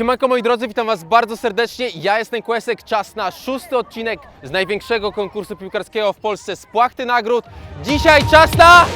Siemanko moi drodzy, witam Was bardzo serdecznie. Ja jestem Kłesek, czas na szósty odcinek z największego konkursu piłkarskiego w Polsce z Płachty Nagród. Dzisiaj czas na...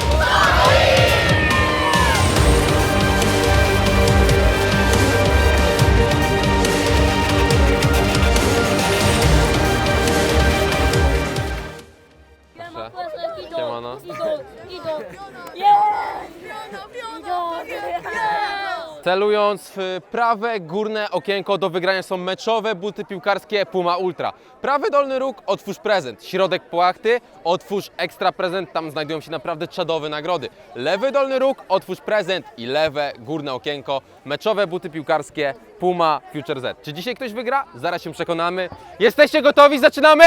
Celując w prawe górne okienko do wygrania są meczowe buty piłkarskie Puma Ultra. Prawy dolny róg otwórz prezent, środek płachty otwórz ekstra prezent, tam znajdują się naprawdę czadowe nagrody. Lewy dolny róg otwórz prezent i lewe górne okienko meczowe buty piłkarskie Puma Future Z. Czy dzisiaj ktoś wygra? Zaraz się przekonamy. Jesteście gotowi? Zaczynamy?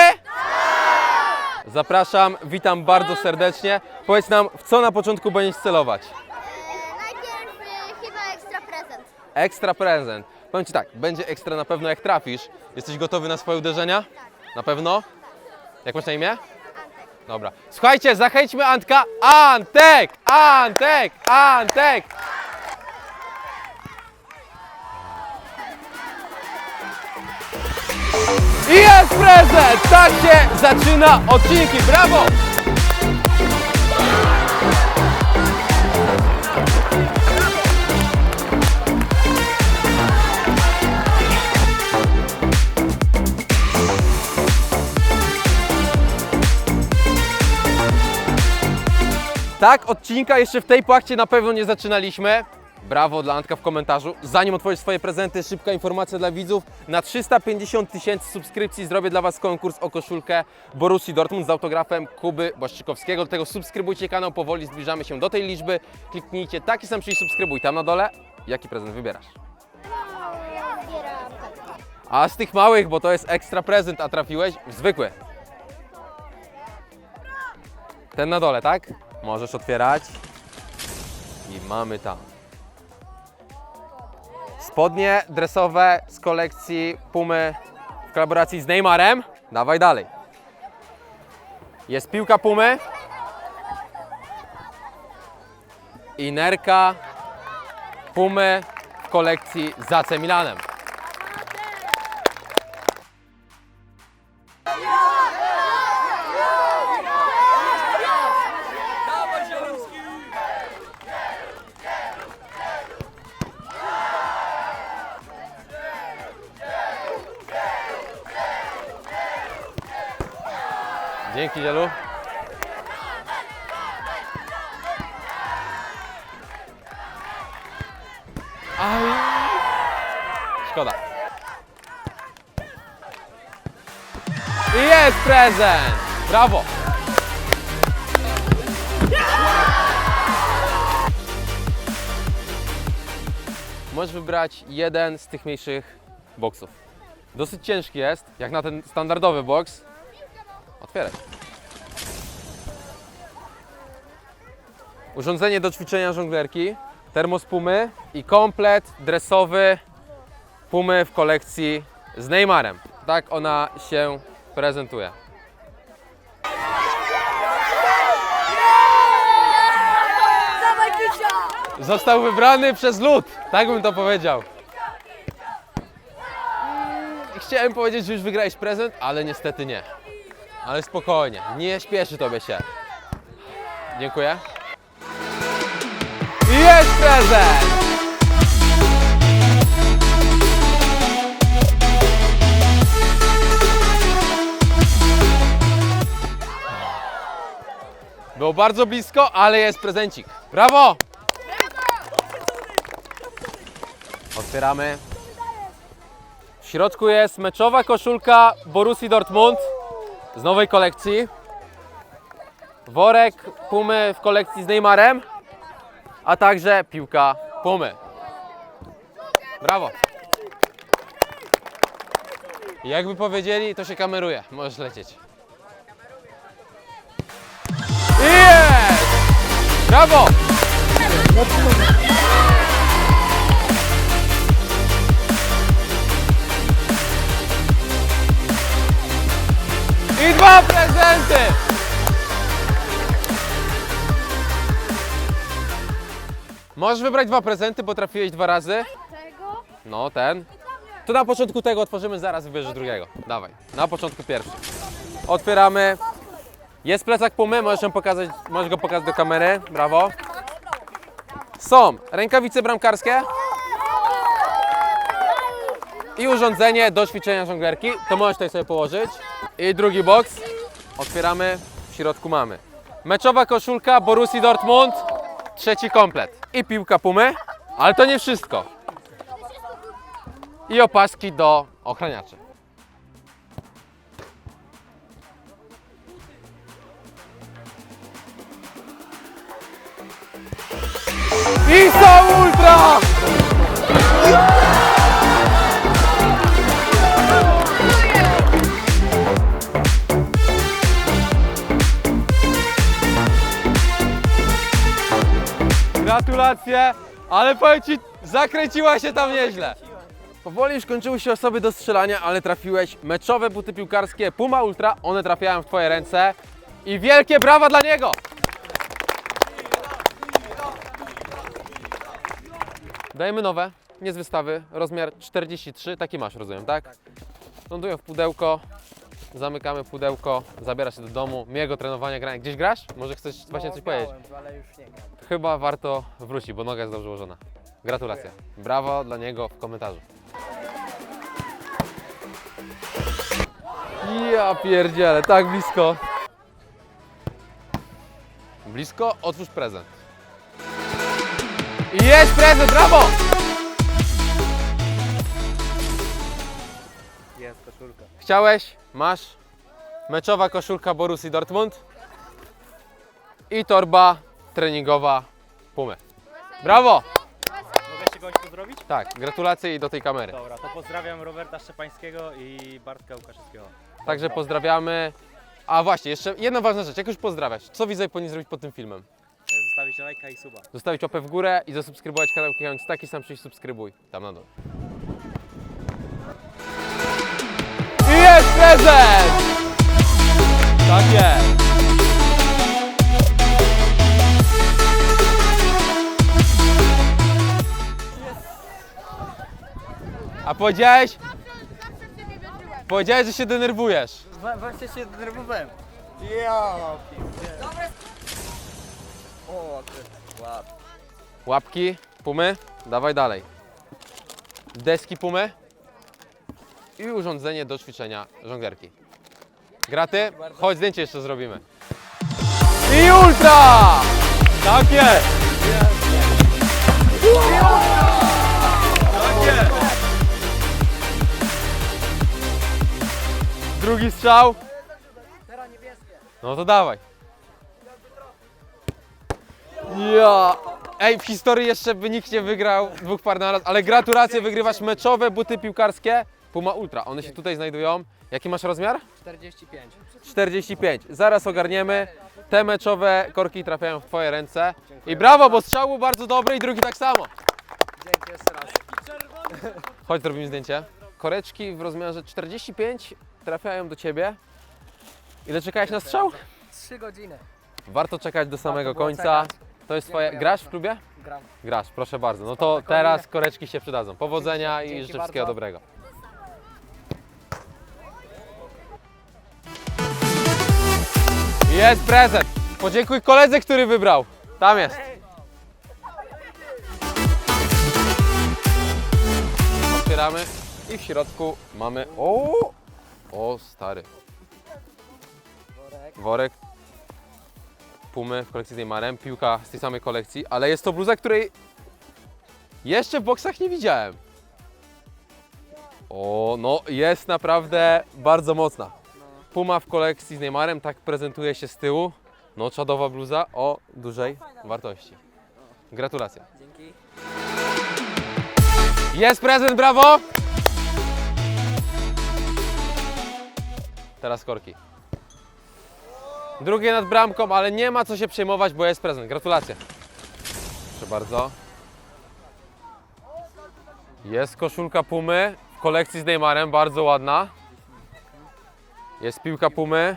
Zapraszam, witam bardzo serdecznie. Powiedz nam, w co na początku będziesz celować? Najpierw y, chyba ekstra prezent. Ekstra prezent. Powiem Ci tak, będzie ekstra na pewno jak trafisz. Jesteś gotowy na swoje uderzenia? Na pewno? Jak masz na imię? Dobra. Słuchajcie, zachęćmy Antka. Antek! Antek! Antek! I jest prezent! Tak się zaczyna odcinki. Brawo! Tak, odcinka jeszcze w tej płachcie na pewno nie zaczynaliśmy. Brawo dla Antka w komentarzu. Zanim otworzysz swoje prezenty, szybka informacja dla widzów. Na 350 tysięcy subskrypcji zrobię dla Was konkurs o koszulkę Borussii Dortmund z autografem Kuby Błaszczykowskiego. Dlatego subskrybujcie kanał, powoli zbliżamy się do tej liczby. Kliknijcie taki sam przycisk subskrybuj tam na dole. Jaki prezent wybierasz? A z tych małych, bo to jest ekstra prezent, a trafiłeś w zwykły. Ten na dole, tak? Możesz otwierać. I mamy tam. Spodnie dresowe z kolekcji Pumy w kolaboracji z Neymarem. Dawaj dalej. Jest piłka Pumy. I nerka Pumy w kolekcji z AC Milanem. Dzięki, Zielu. Aj. Szkoda. I jest prezent! Brawo! Możesz wybrać jeden z tych mniejszych boksów. Dosyć ciężki jest, jak na ten standardowy boks. Otwieraj. Urządzenie do ćwiczenia żonglerki, termos Pumy i komplet dresowy Pumy w kolekcji z Neymarem. Tak ona się prezentuje. Został wybrany przez lud, tak bym to powiedział. Chciałem powiedzieć, że już wygrałeś prezent, ale niestety nie. Ale spokojnie, nie śpieszy tobie się. Dziękuję. Jest prezent! Było bardzo blisko, ale jest prezencik. Brawo! Otwieramy. W środku jest meczowa koszulka Borussii Dortmund z nowej kolekcji. Worek Pumy w kolekcji z Neymarem, a także piłka Pumy. Brawo. Jakby powiedzieli, to się kameruje. Możesz lecieć. Jest! Brawo! I dwa prezenty! Możesz wybrać dwa prezenty, bo trafiłeś dwa razy. Tego? No, ten. To na początku tego otworzymy, zaraz wybierzesz drugiego. Dawaj, na początku pierwszy. Otwieramy. Jest plecak Pumy, możesz, ją pokazać, możesz go pokazać do kamery. Brawo. Są rękawice bramkarskie i urządzenie do ćwiczenia żonglerki. To możesz tutaj sobie położyć. I drugi boks. Otwieramy. W środku mamy meczowa koszulka Borussii Dortmund. Trzeci komplet. I piłka Pumy. Ale to nie wszystko. I opaski do ochraniaczy. Gratulacje, ale powiem Ci, zakręciła się tam nieźle. Powoli już kończyły się osoby do strzelania, ale trafiłeś meczowe buty piłkarskie Puma Ultra, one trafiają w Twoje ręce i wielkie brawa dla niego! Dajemy nowe, nie z wystawy, rozmiar 43, taki masz, rozumiem, tak? Lądują w pudełko, zamykamy pudełko, zabierasz się do domu, miłego trenowania, grania. Gdzieś grasz? Może chcesz właśnie coś powiedzieć? ale już nie gram. Chyba warto wrócić, bo noga jest dobrze ułożona. Gratulacje. Brawo dla niego w komentarzu. Ja pierdzielę, tak blisko. Blisko, otwórz prezent. I Jest prezent, brawo! Jest koszulka. Chciałeś, masz meczowa koszulka Borussii Dortmund i torba treningowa Pumy. Brawo! Mogę się kogoś pozdrowić? Tak, gratulacje i do tej kamery. Dobra, to pozdrawiam Roberta Szczepańskiego i Bartka Łukaszewskiego. Także pozdrawiamy. A właśnie, jeszcze jedna ważna rzecz. Jak już pozdrawiać, co widzę powinni zrobić pod tym filmem? Zostawić lajka i suba. Zostawić łapę w górę i zasubskrybować kanał klikając taki sam przycisk subskrybuj. Tam na dole. Prezent! Tak jest! A powiedziałeś? Powiedziałeś, że się denerwujesz. Właśnie się denerwowałem. Ja. O, ty. Łapki, pumy, dawaj dalej. Deski pumy i urządzenie do ćwiczenia żonglerki. Graty, chodź zdjęcie jeszcze zrobimy. I ultra! Tak! Tak jest! Drugi strzał. No to dawaj. Ja. Ej, w historii jeszcze by nikt nie wygrał dwóch par na raz, ale gratulacje, wygrywasz meczowe buty piłkarskie Puma Ultra. One się tutaj znajdują. Jaki masz rozmiar? 45. 45. Zaraz ogarniemy. Te meczowe korki trafiają w Twoje ręce. I brawo, bo strzał był bardzo dobry i drugi tak samo. Dzięki jeszcze raz. Chodź, zrobimy zdjęcie. Koreczki w rozmiarze 45 trafiają do Ciebie. Ile czekałeś na strzał? 3 godziny. Warto czekać do samego było końca. czekać. To jest Twoje... Dziękuję Grasz w bardzo. klubie? Gram. Grasz, proszę bardzo. No to teraz koreczki się przydadzą. Powodzenia i Dzięki życzę wszystkiego bardzo. dobrego. Jest prezent! Podziękuj koledze, który wybrał. Tam jest. Otwieramy i w środku mamy... O! O, stary. Worek. Pumy w kolekcji z Neymarem, piłka z tej samej kolekcji, ale jest to bluza, której jeszcze w boksach nie widziałem. O, no jest naprawdę bardzo mocna. Puma w kolekcji z Neymarem, tak prezentuje się z tyłu. No, czadowa bluza o dużej wartości. Gratulacje. Dzięki. Jest prezent, brawo! Teraz korki. Drugie nad bramką, ale nie ma co się przejmować, bo jest prezent. Gratulacje. Proszę bardzo. Jest koszulka Pumy w kolekcji z Neymarem, bardzo ładna. Jest piłka Pumy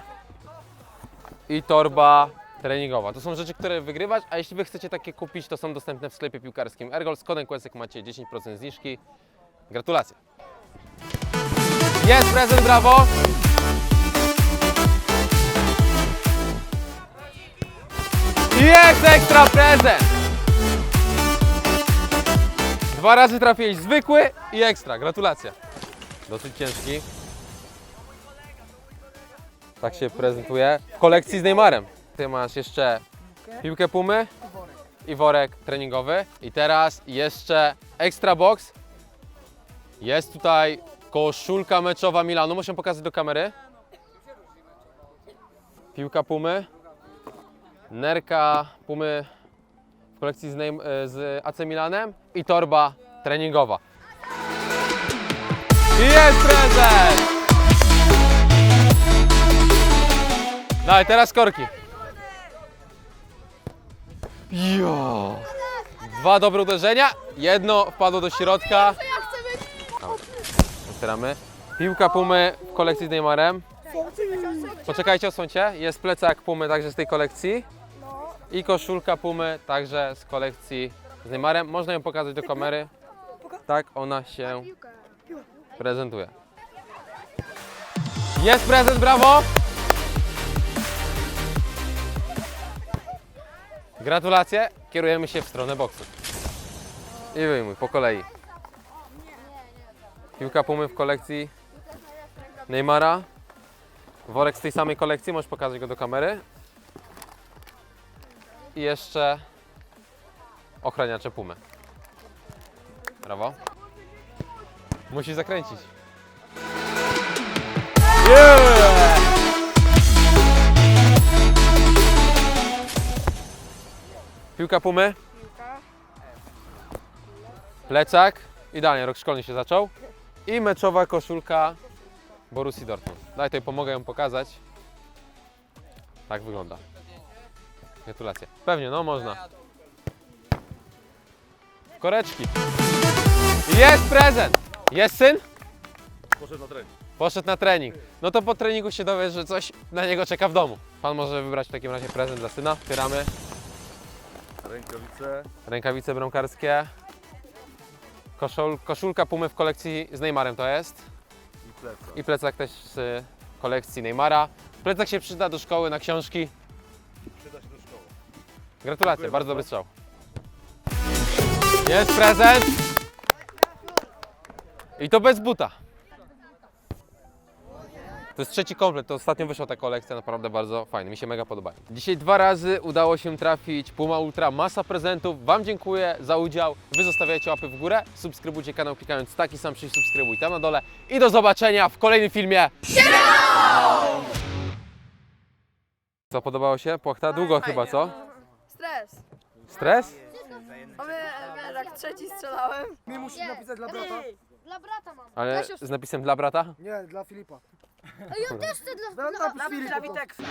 i torba treningowa. To są rzeczy, które wygrywać, a jeśli Wy chcecie takie kupić, to są dostępne w sklepie piłkarskim Ergol. Z kodem Kłesek macie 10% zniżki. Gratulacje. Jest prezent, brawo! Jest ekstra prezent! Dwa razy trafiłeś zwykły i ekstra. Gratulacje. Dosyć ciężki. Tak się prezentuje. W kolekcji z Neymarem. Ty masz jeszcze piłkę Pumy i worek treningowy. I teraz jeszcze ekstra box. Jest tutaj koszulka meczowa Milanu. Muszę pokazać do kamery. Piłka Pumy. Nerka Pumy w kolekcji z, e, z AC Milanem i torba treningowa. I jest prezent! Daj, teraz korki. Jo. Dwa dobre uderzenia, jedno wpadło do środka. Otwieramy. Piłka Pumy w kolekcji z Neymarem. Poczekajcie, osłońcie. Jest plecak Pumy także z tej kolekcji. I koszulka Pumy także z kolekcji z Neymarem. Można ją pokazać do kamery. Tak ona się prezentuje. Jest prezent, brawo! Gratulacje. Kierujemy się w stronę boksu. I wyjmuj po kolei. Piłka Pumy w kolekcji Neymara. Worek z tej samej kolekcji, możesz pokazać go do kamery. I jeszcze ochraniacze Pumy. Brawo. Musisz zakręcić. Yeah! Piłka Pumy. Plecak. Idealnie, rok szkolny się zaczął. I meczowa koszulka Borussii Dortmund. Daj tutaj pomogę ją pokazać. Tak wygląda. Gratulacje. Pewnie, no można. Koreczki. Jest prezent! Jest syn? Poszedł na trening. Poszedł na trening. No to po treningu się dowiesz, że coś na niego czeka w domu. Pan może wybrać w takim razie prezent dla syna. Otwieramy. Rękawice Rękawice bramkarskie. Koszul, koszulka Pumy w kolekcji z Neymarem to jest. i plecak. I plecak też z kolekcji Neymara. Plecak się przyda do szkoły, na książki. Przyda się do szkoły. Gratulacje, Dziękuję bardzo dobry strzał. Jest prezent. I to bez buta. To jest trzeci komplet, to ostatnio wyszła ta kolekcja, naprawdę bardzo fajny, mi się mega podoba. Dzisiaj dwa razy udało się trafić Puma Ultra, masa prezentów. Wam dziękuję za udział, Wy zostawiajcie łapy w górę, subskrybujcie kanał klikając taki sam przycisk subskrybuj tam na dole i do zobaczenia w kolejnym filmie. Co, podobało się? Płachta? Długo chyba, co? Stres. Stres? A my, wiesz, jak trzeci strzelałem. Mi musisz napisać dla brata. Dla brata mam. Ale z napisem dla brata? Nie, dla Filipa. A ja też chcę dla... Napisz Filipa. Witeksa.